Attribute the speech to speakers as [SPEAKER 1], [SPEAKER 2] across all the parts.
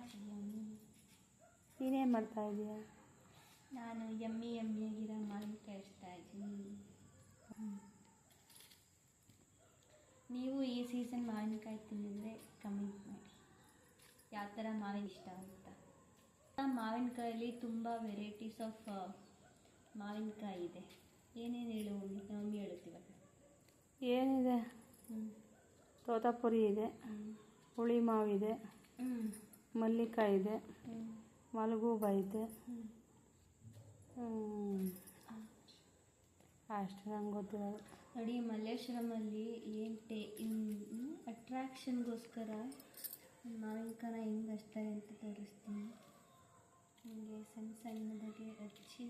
[SPEAKER 1] ಮಾಡ್ತಿದ್ಯಾ ನೀನು
[SPEAKER 2] ನೀನೇನು ಮಾಡ್ತಾ ಇದೀಯ?
[SPEAKER 1] ನಾನು ಎಮ್ಮಿ ಎಮ್ಮಿಯಾಗಿರೋ ಮಾಡಿ ಇಷ್ಟ ಇದ್ದೀನಿ. ನೀವು ಈ ಸೀಸನ್ ಮಾವಿನಕಾಯಿ ತಿನ್ನಿದ್ರೆ ಕಮೆಂಟ್ ಮಾಡಿ. ಯಾವ ಥರ ಮಾವಿನ ಇಷ್ಟ ಅಂತ. ಮಾವಿನಕಾಯಲ್ಲಿ ತುಂಬ ವೆರೈಟೀಸ್ ಆಫ್ ಮಾವಿನಕಾಯಿ ಇದೆ. ಏನೇನು ಹೇಳು ಮಮ್ಮಿ ಹೇಳುತ್ತೀವಲ್ಲ
[SPEAKER 2] ಏನಿದೆ? ತೋತಾಪುರಿ ಇದೆ. ಹುಳಿ ಮಾವಿದೆ.
[SPEAKER 1] ಹ್ಞೂ
[SPEAKER 2] ಮಲ್ಲಿಕಾಯಿ ಇದೆ ಮಲಗೂಬ ಇದೆ ಅಷ್ಟು ನಂಗೆ ಗೊತ್ತಿರೋದು
[SPEAKER 1] ನೋಡಿ ಮಲ್ಲೇಶ್ವರಮಲ್ಲಿ ಏನು ಟೇ ಅಟ್ರಾಕ್ಷನ್ಗೋಸ್ಕರ ಮಾವಿನಕಾಯಿ ಹೆಂಗೆ ಹಚ್ತಾರೆ ಅಂತ ತೋರಿಸ್ತೀನಿ. ಹೀಗೆ ಸಣ್ಣ ಸಣ್ಣದಾಗೆ ಹಚ್ಚಿ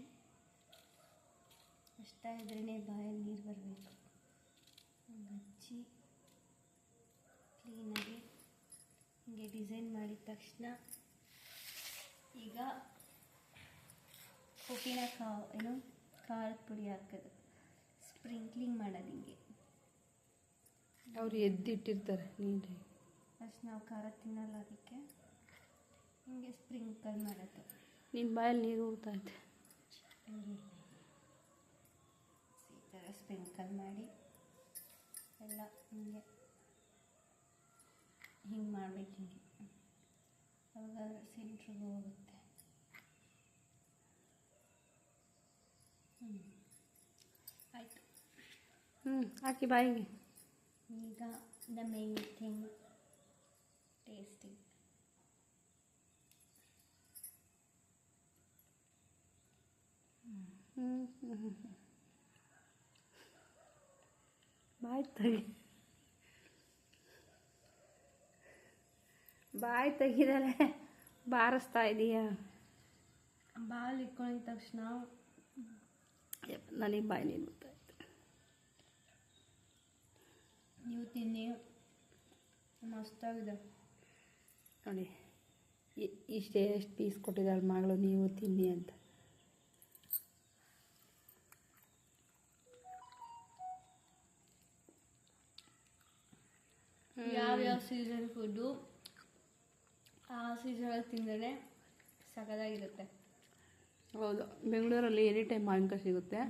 [SPEAKER 1] ಹಚ್ತಾ ಇದ್ರೇ ಬಾಯಲ್ಲಿ ನೀರು ಬರಬೇಕು. ಹಂಗೆ ಹಚ್ಚಿ ಕ್ಲೀನಾಗಿ ಹಿಂಗೆ ಡಿಸೈನ್ ಮಾಡಿದ ತಕ್ಷಣ ಈಗ ಉಪ್ಪಿನ ಕಾ ಏನು ಖಾರದ ಪುಡಿ ಹಾಕೋದು. ಸ್ಪ್ರಿಂಕ್ಲಿಂಗ್ ಮಾಡೋದು ಹಿಂಗೆ.
[SPEAKER 2] ಅವರು ಎದ್ದಿಟ್ಟಿರ್ತಾರೆ ನೀಟಾಗಿ.
[SPEAKER 1] ಫಸ್ಟ್ ನಾವು ಖಾರ ತಿನ್ನಲ್ಲ ಅದಕ್ಕೆ. ಹಿಂಗೆ ಸ್ಪ್ರಿಂಕಲ್ ಮಾಡೋದು.
[SPEAKER 2] ನಿನ್ನ ಬಾಯಲ್ಲಿ ನೀರು ಊರ್ತಾ ಇದೆ
[SPEAKER 1] ಈ ಥರ ಸ್ಪ್ರಿಂಕಲ್ ಮಾಡಿ ಎಲ್ಲ ಹಿಂಗೆ ಹಿಂಗೆ ಮಾಡಬೇಕು ಹಿಂಗೆ. ಅವಾಗ ಸೆಂಟ್ರಿಗೆ ಹೋಗುತ್ತೆ. ಹ್ಞೂ ಆಯಿತು.
[SPEAKER 2] ಹ್ಞೂ ಹಾಕಿ ಬಾಯಿಗೆ
[SPEAKER 1] ಈಗ ದ ಮೇನ್ ಥಿಂಗ್ ಟೇಸ್ಟಿಂಗ್
[SPEAKER 2] ಹ್ಞೂ ಹ್ಞೂ ಬಾಯಿ ಬಾಯಿ ತೆಗಿದಲೆ. ಬಾರಿಸ್ತಾ ಇದೀಯಾ?
[SPEAKER 1] ಬಾಲ್ ಇಟ್ಕೊಂಡಿದ ತಕ್ಷಣ
[SPEAKER 2] ನನಗೆ ಬಾಯಿ ನೀರು ಗೊತ್ತಾಯ್ತು
[SPEAKER 1] ನೀವು ತಿನ್ನಿ. ಮಸ್ತಾಗಿದೆ.
[SPEAKER 2] ನೋಡಿ ಇಷ್ಟೇ ಎಷ್ಟು ಪೀಸ್ ಕೊಟ್ಟಿದ್ದಾಳೆ ಮಗಳು ನೀವು ತಿನ್ನಿ ಅಂತ.
[SPEAKER 1] ಯಾವ್ಯಾವ ಸೀಸನ್ ಫುಡ್ಡು ಆ ಸೀಸನಲ್ಲಿ ತಿಂದರೆ ಸಖತ್ತಾಗಿರುತ್ತೆ
[SPEAKER 2] ಹೌದು. ಬೆಂಗಳೂರಲ್ಲಿ ಎನಿ ಟೈಮ್ ಮಾವಿನಕಾಯಿ ಸಿಗುತ್ತೆ.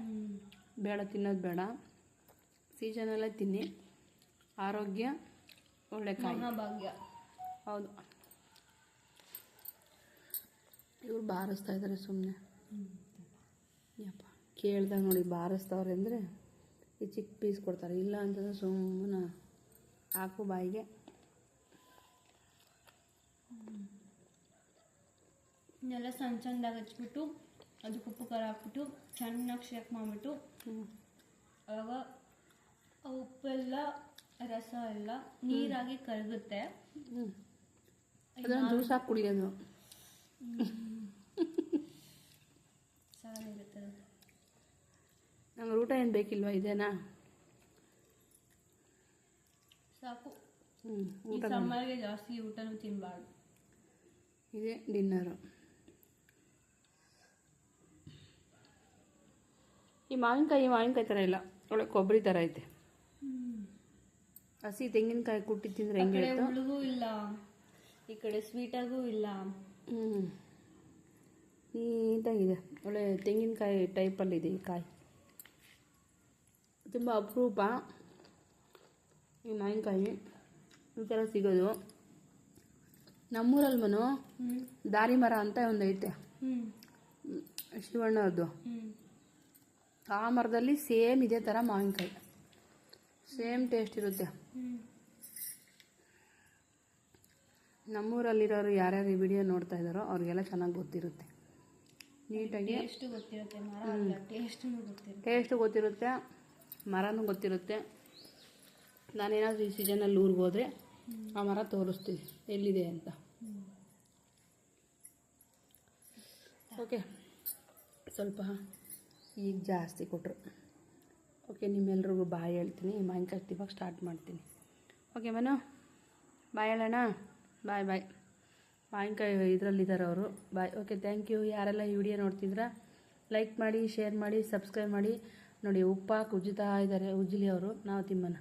[SPEAKER 2] ಬೇಡ ತಿನ್ನೋದು ಬೇಡ. ಸೀಸನಲ್ಲೇ ತಿನ್ನಿ. ಆರೋಗ್ಯ ಒಳ್ಳೆ ಕಾಯಿ
[SPEAKER 1] ಭಾಗ್ಯ
[SPEAKER 2] ಹೌದು. ಇವ್ರು ಬಾರಿಸ್ತಾ ಇದ್ದಾರೆ ಸುಮ್ಮನೆ ಯಪ್ಪ ಕೇಳ್ದಾಗ ನೋಡಿ ಬಾರಿಸ್ತವ್ರೆ ಅಂದರೆ ಈ ಚಿಕ್ಕ ಪೀಸ್ ಕೊಡ್ತಾರೆ. ಇಲ್ಲ ಅಂತಂದ್ರೆ ಸುಮ್ಮನೆ ಹಾಕು ಬಾಯಿಗೆ.
[SPEAKER 1] ಇನ್ನೆಲ್ಲ ಸಣ್ಣ ಸಣ್ಣದಾಗಿ ಹಚ್ಬಿಟ್ಟು ಅದಕ್ಕೆ ಉಪ್ಪು ಖಾರ ಹಾಕ್ಬಿಟ್ಟು ಚೆನ್ನಾಗಿ ಶೇಕ್ ಮಾಡಿಬಿಟ್ಟು
[SPEAKER 2] ಅವಾಗ
[SPEAKER 1] ಆವಾಗ ಆ ಉಪ್ಪೆಲ್ಲ ರಸ ಎಲ್ಲ ನೀರಾಗಿ ಕರಗುತ್ತೆ.
[SPEAKER 2] ಜ್ಯೂಸ್ ಹಾಕಿ ಕುಡಿಯೋದು
[SPEAKER 1] ಚೆನ್ನಾಗಿರುತ್ತೆ.
[SPEAKER 2] ನಂಗೆ ಊಟ ಏನು ಬೇಕಿಲ್ವಾ ಇದೇನಾ?
[SPEAKER 1] ಸಾಕು.
[SPEAKER 2] ಹ್ಞೂ
[SPEAKER 1] ಈ
[SPEAKER 2] ಊಟ
[SPEAKER 1] ಸಮ್ಮರ್ಗೆ ಜಾಸ್ತಿ ಊಟನೂ ತಿನ್ನಬಾರ್ದು
[SPEAKER 2] ಇದೇ ಡಿನ್ನರು ಈ ಮಾವಿನಕಾಯಿ ಮಾವಿನಕಾಯಿ ಥರ ಇಲ್ಲ. ಒಳ್ಳೆ ಕೊಬ್ಬರಿ ಥರ ಐತೆ. ಹಸಿ ತೆಂಗಿನಕಾಯಿ ಕುಟ್ಟಿ ತಿಂದರೆ ಹೆಂಗೆ
[SPEAKER 1] ಹುಳುಗೂ ಇಲ್ಲ. ಈ ಕಡೆ ಸ್ವೀಟಾಗೂ ಇಲ್ಲ.
[SPEAKER 2] ಹ್ಞೂ ನೀಟಾಗಿದೆ. ಒಳ್ಳೆ ತೆಂಗಿನಕಾಯಿ ಟೈಪಲ್ಲಿದೆ ಈ ಕಾಯಿ. ತುಂಬ ಅಪರೂಪ ಈ ಮಾವಿನಕಾಯಿ. ಈ ಥರ ಸಿಗೋದು. ನಮ್ಮೂರಲ್ಲಿ ಮನು ದಾರಿ ಮರ ಅಂತ ಒಂದು ಐತೆ ಶಿವಣ್ಣವ್ರದ್ದು.
[SPEAKER 1] ಹ್ಞೂ
[SPEAKER 2] ಆ ಮರದಲ್ಲಿ ಸೇಮ್ ಇದೇ ಥರ ಮಾವಿನಕಾಯಿ. ಸೇಮ್ ಟೇಸ್ಟ್ ಇರುತ್ತೆ. ನಮ್ಮೂರಲ್ಲಿರೋರು ಯಾರ್ಯಾರು ಈ ವಿಡಿಯೋ ನೋಡ್ತಾ ಇದ್ದಾರೋ ಅವ್ರಿಗೆಲ್ಲ ಚೆನ್ನಾಗಿ ಗೊತ್ತಿರುತ್ತೆ. ನೀಟಾಗಿ ಟೇಸ್ಟು ಗೊತ್ತಿರುತ್ತೆ ಮರನೂ ಗೊತ್ತಿರುತ್ತೆ. ನಾನೇನಾದರೂ ಈ ಸೀಸನಲ್ಲಿ ಊರಿಗೆ ಹೋದರೆ ಆ ಮರ ತೋರಿಸ್ತೀನಿ ಎಲ್ಲಿದೆ ಅಂತ. ಓಕೆ. ಸ್ವಲ್ಪ ಈಗ ಜಾಸ್ತಿ ಕೊಟ್ಟರು ಓಕೆ ನಿಮ್ಮೆಲ್ರಿಗೂ ಬಾಯ್ ಹೇಳ್ತೀನಿ. ಮಾವಿನಕಾಯಿ ತಿನ್ನೋಕೆ ಸ್ಟಾರ್ಟ್ ಮಾಡ್ತೀನಿ. ಓಕೆ ಮನು, ಬಾಯ್ ಹೇಳೋಣ ಬಾಯ್ ಬಾಯ್ ಮಾವಿನಕಾಯಿ ಇದರಲ್ಲಿದ್ದಾರೆ ಅವರು. ಬಾಯ್ ಓಕೆ ಥ್ಯಾಂಕ್ ಯು ಯಾರೆಲ್ಲ ಈ ವಿಡಿಯೋ ನೋಡ್ತಿದ್ರ ಲೈಕ್ ಮಾಡಿ ಶೇರ್ ಮಾಡಿ ಸಬ್ಸ್ಕ್ರೈಬ್ ಮಾಡಿ. ನೋಡಿ ಉಪ್ಪಾಕಿ ಉಜ್ಜುತ್ತಾ ಇದ್ದಾರೆ, ಉಜ್ಜಲಿ ಅವರು. ನಾವು ತಿಮ್ಮನ